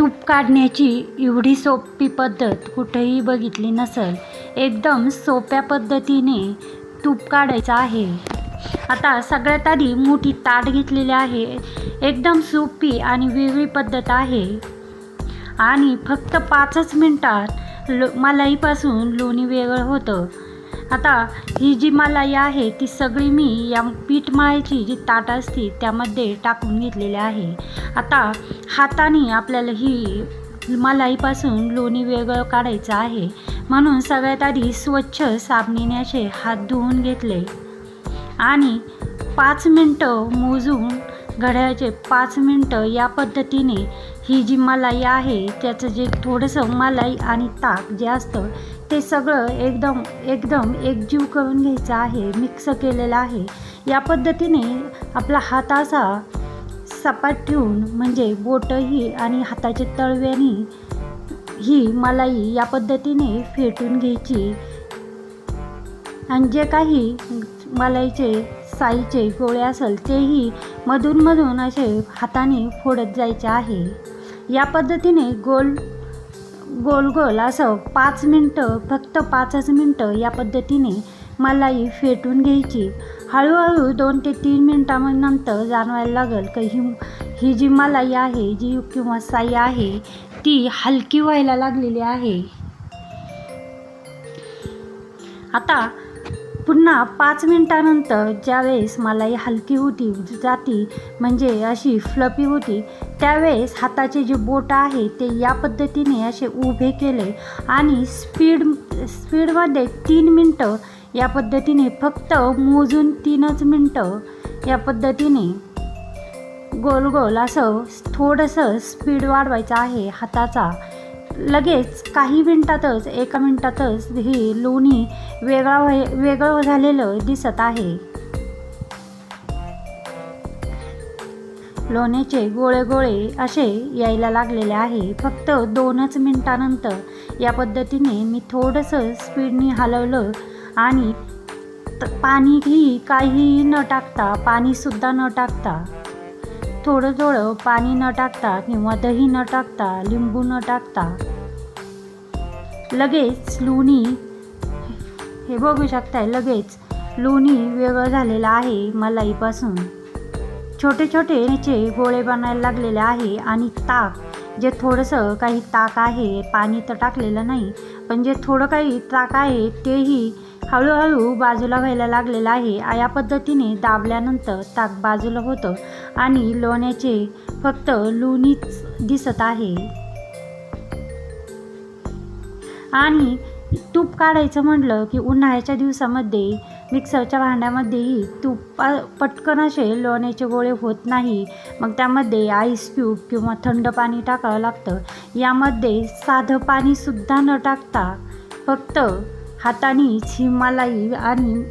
तूप काढण्याची एवढी सोपी पद्धत कुठेही बघितली नसेल एकदम सोप्या पद्धतीने तूप काढायचं आहे. आता सगळ्यात आधी मोठी ताट घेतलेली आहे. एकदम सोपी आणि वेगळी पद्धत आहे. आणि फक्त पाचच मिनटात लो मलाईपासून लोणी वेगळं होतं. आता ही जी मलाई आहे ती सगळी मी या पीठ माळीची जी ताट असते त्यामध्ये टाकून घेतलेली आहे. आता हाताने आपल्याला ही मलाईपासून लोणी वेगळं काढायचं आहे. म्हणून सगळ्यात आधी स्वच्छ साबणीने असे हात धुवून घेतले आणि पाच मिनटं मोजून घड्याळाचे पाच मिनटं या पद्धतीने ही जी मलाई आहे त्याचं जे थोडंसं मलाई आणि ताक जे असतं ते सगळं एकदम एकदम एकजीव करून घ्यायचं आहे मिक्स केलेलं आहे. या पद्धतीने आपला हात असा सपाट ठेवून म्हणजे बोटंही आणि हाताचे तळव्यानी ही मलाई या पद्धतीने फेटून घ्यायची. आणि जे काही मलाईचे साईचे गोळे असेल तेही मधूनमधून असे हाताने फोडत जायचे आहे. या पद्धतीने गोल गोल गोल असं पाच मिनटं फक्त पाचच मिनटं या पद्धतीने मलाई फेटून घ्यायची. हळूहळू दोन ते तीन मिनटानंतर जाणवायला लागेल की ही ही जी मलाई आहे जी किंवा साई आहे ती हलकी व्हायला लागलेली आहे. आता पुन्हा पाच मिनटानंतर ज्यावेळेस मलाई हलकी होती जाती म्हणजे अशी फ्लपी होती त्यावेळेस हाताचे जे बोट आहे ते या पद्धतीने असे उभे केले आणि स्पीड स्पीडमध्ये तीन मिनटं या पद्धतीने फक्त मोजून तीनच मिनटं या पद्धतीने गोल गोल असं थोडंसं स्पीड वाढवायचं आहे हाताचा. लगेच काही मिनटातच एका मिनटातच हे लोणी वेगळा व्हाय वेगळं झालेलं दिसत आहे. लोण्याचे गोळे गोळे असे यायला लागलेले आहे. फक्त दोनच मिनटानंतर या पद्धतीने मी थोडंसं स्पीडनी हलवलं आणि पाणीही काहीही न टाकता पाणीसुद्धा न टाकता थोडं थोडं पाणी न टाकता किंवा दही न टाकता लिंबू न टाकता. लगेच लोणी हे बघू शकताय लगेच लोणी वेगळं झालेलं आहे मलाईपासून. छोटे छोटे याचे गोळे बनायला लागलेले आहे आणि ताक जे थोडंसं काही ताक आहे पाणी तर टाकलेलं नाही पण जे थोडं काही ताक आहे तेही हळूहळू बाजूला व्हायला लागलेलं आहे. या पद्धतीने दाबल्यानंतर ताक बाजूला होतं आणि लोण्याचे फक्त लोणीच दिसत आहे. आणि तूप काढायचं म्हटलं की उन्हाळ्याच्या दिवसामध्ये मिक्सरच्या भांड्यामध्येही तुपा पटकन असे लोण्याचे गोळे होत नाही. मग त्यामध्ये आईस क्यूब किंवा थंड पाणी टाकावं लागतं. यामध्ये साधं पाणीसुद्धा न टाकता फक्त हातानेच ही आणि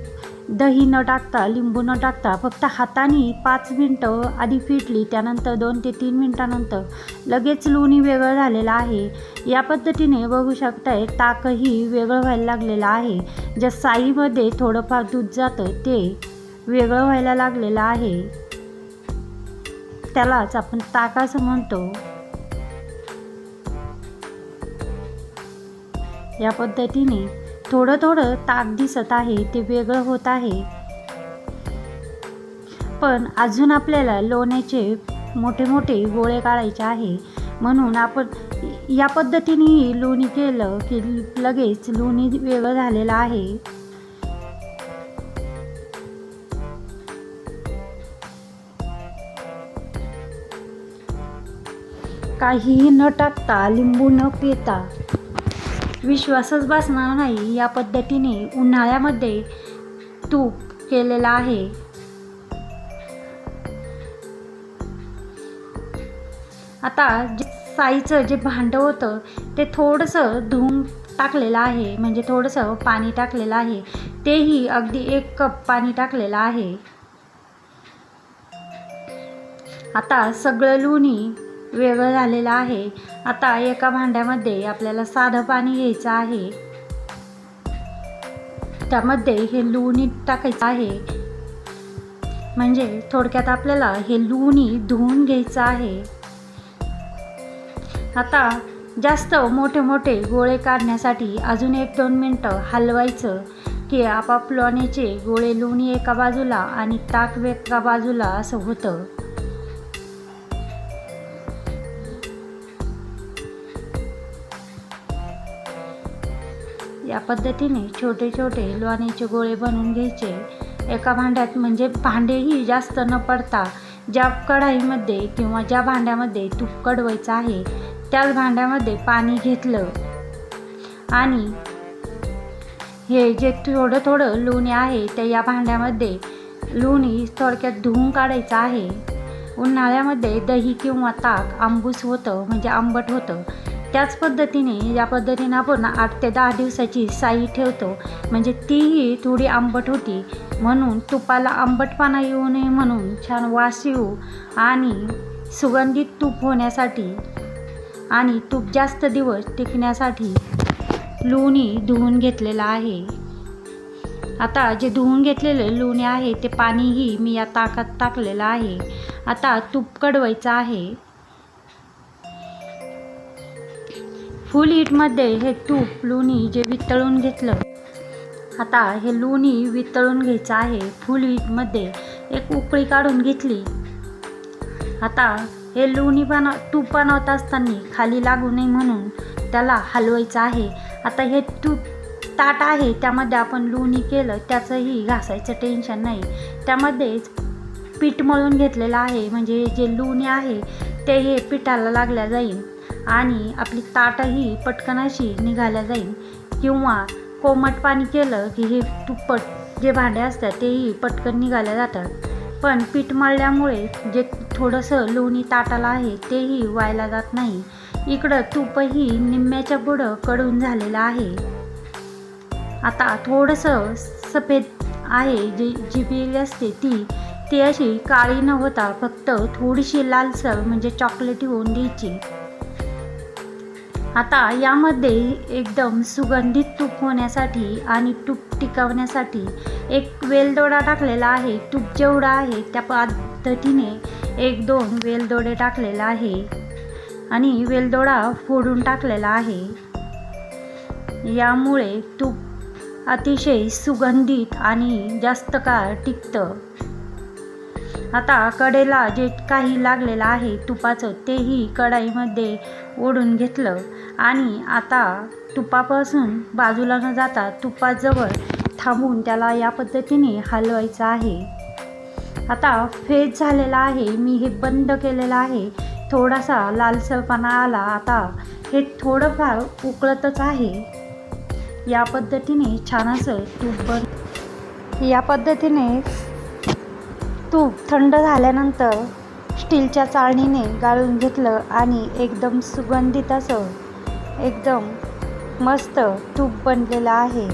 दही न टाकता लिंबू न टाकता फक्त हाताने पाच मिनटं आधी फिटली त्यानंतर दोन ते तीन मिनटानंतर लगेच लोणी वेगळं झालेलं आहे. या पद्धतीने बघू शकताय ताकही वेगळं व्हायला लागलेलं आहे. ज्या साईमध्ये थोडंफार दूध जातं ते वेगळं व्हायला लागलेलं आहे. त्यालाच आपण ताक असं म्हणतो. या पद्धतीने थोडं थोडं ताक दिसत आहे ते वेगळं होत आहे. पण अजून आपल्याला लोण्याचे मोठे मोठे गोळे काढायचे आहे. म्हणून आपण या पद्धतीनेही लोणी केलं की लगेच लोणी वेगळं झालेलं आहे. काहीही न टाकता लिंबू न पिता विश्वासच बसणार नाही या पद्धतीने उन्हाळ्यामध्ये तूप केलेलं आहे. आता जे साईचं जे भांडं होतं ते थोडंसं धुवून टाकलेलं आहे. म्हणजे थोडंसं पाणी टाकलेलं आहे. तेही अगदी एक कप पाणी टाकलेलं आहे. आता सगळं लोणी वेगळं झालेलं आहे. आता एका भांड्यामध्ये आपल्याला साधं पाणी घ्यायचं आहे. त्यामध्ये हे लोणी टाकायचं आहे. म्हणजे थोडक्यात आपल्याला हे लोणी धुवून घ्यायचं आहे. आता जास्त मोठे मोठे गोळे काढण्यासाठी अजून एक दोन मिनटं हलवायचं की आपापलोण्याचे गोळे लोणी एका बाजूला आणि ताक एका बाजूला असं होतं. या पद्धतीने छोटे छोटे लोण्याचे गोळे बनवून घ्यायचे. एका भांड्यात म्हणजे भांडेही जास्त न पडता ज्या कढाईमध्ये किंवा ज्या भांड्यामध्ये तूप कडवायचं आहे त्याच भांड्यामध्ये पाणी घेतलं. आणि हे जे थोडं थोडं लोणी आहे ते या भांड्यामध्ये लोणी थोडक्यात धुवून काढायचं आहे. उन्हाळ्यामध्ये दही किंवा ताक आंबूस होतं म्हणजे आंबट होतं. त्याच पद्धतीने या पद्धतीने आपण आठ ते दहा दिवसाची साई ठेवतो. म्हणजे तीही थोडी आंबट होती. म्हणून तुपाला आंबटपणा येऊ नये म्हणून छान वास येऊ आणि सुगंधित तूप होण्यासाठी आणि तूप जास्त दिवस टिकण्यासाठी लोणी धुवून घेतलेलं आहे. आता जे धुवून घेतलेले लोणी आहे ते पाणीही मी या ताकात टाकलेलं आहे. आता तूप कडवायचं आहे. फुल हीटमध्ये हे तूप लोणी जे वितळून घेतलं. आता हे लोणी वितळून घ्यायचं आहे. फुल हीटमध्ये एक उकळी काढून घेतली. आता हे लोणी बनव तूप बनवत असताना खाली लागू नये म्हणून त्याला हलवायचं आहे. आता हे तूप ताट आहे त्यामध्ये आपण लोणी केलं त्याचंही घासायचं टेन्शन नाही. त्यामध्येच पीठ मळून घेतलेलं आहे. म्हणजे जे लोणी आहे ते हे पिठाला लागल्या जाईल. आणि आपली ताटही पटकन अशी निघाल्या जाईल. किंवा कोमट पाणी केलं की हे तुप्पट जे भांडे असतात तेही पटकन निघाल्या जातात. पण पीठ मळल्यामुळे जे थोडंसं लोणी ताटाला आहे तेही व्हायला जात नाही. इकडं तूपही निम्म्याच्या पुढं कडून झालेलं आहे. आता थोडंसं सफेद आहे जी जी बिल असते ती ती अशी काळी न होता फक्त थोडीशी लालसर म्हणजे चॉकलेटी होऊन द्यायची. आता यामध्ये एकदम सुगंधित तूप होण्यासाठी आणि तूप टिकवण्यासाठी एक वेलदोडा टाकलेला आहे. तूप जेवढा आहे त्या पद्धतीने एक दोन वेलदोडे टाकलेला आहे आणि वेलदोडा फोडून टाकलेला आहे. यामुळे तूप अतिशय सुगंधित आणि जास्त काळ टिकतं. आता कडेला जे काही लागलेलं आहे तुपाचं तेही कढाईमध्ये ओढून घेतलं. आणि आता तुपापासून बाजूला न जाता तुपाजवळ थांबून त्याला या पद्धतीने हलवायचं आहे. आता फेज झालेला आहे मी हे बंद केलेलं आहे. थोडासा लालसरपणा आला. आता हे थोडंफार उकळतच आहे. या पद्धतीने छान असं तूप बन या पद्धतीने तूप थंड झाल्यानंतर स्टीलच्या चाळणीने गाळून घेतलं आणि एकदम सुगंधित असं एकदम मस्त तूप बनलेलं आहे.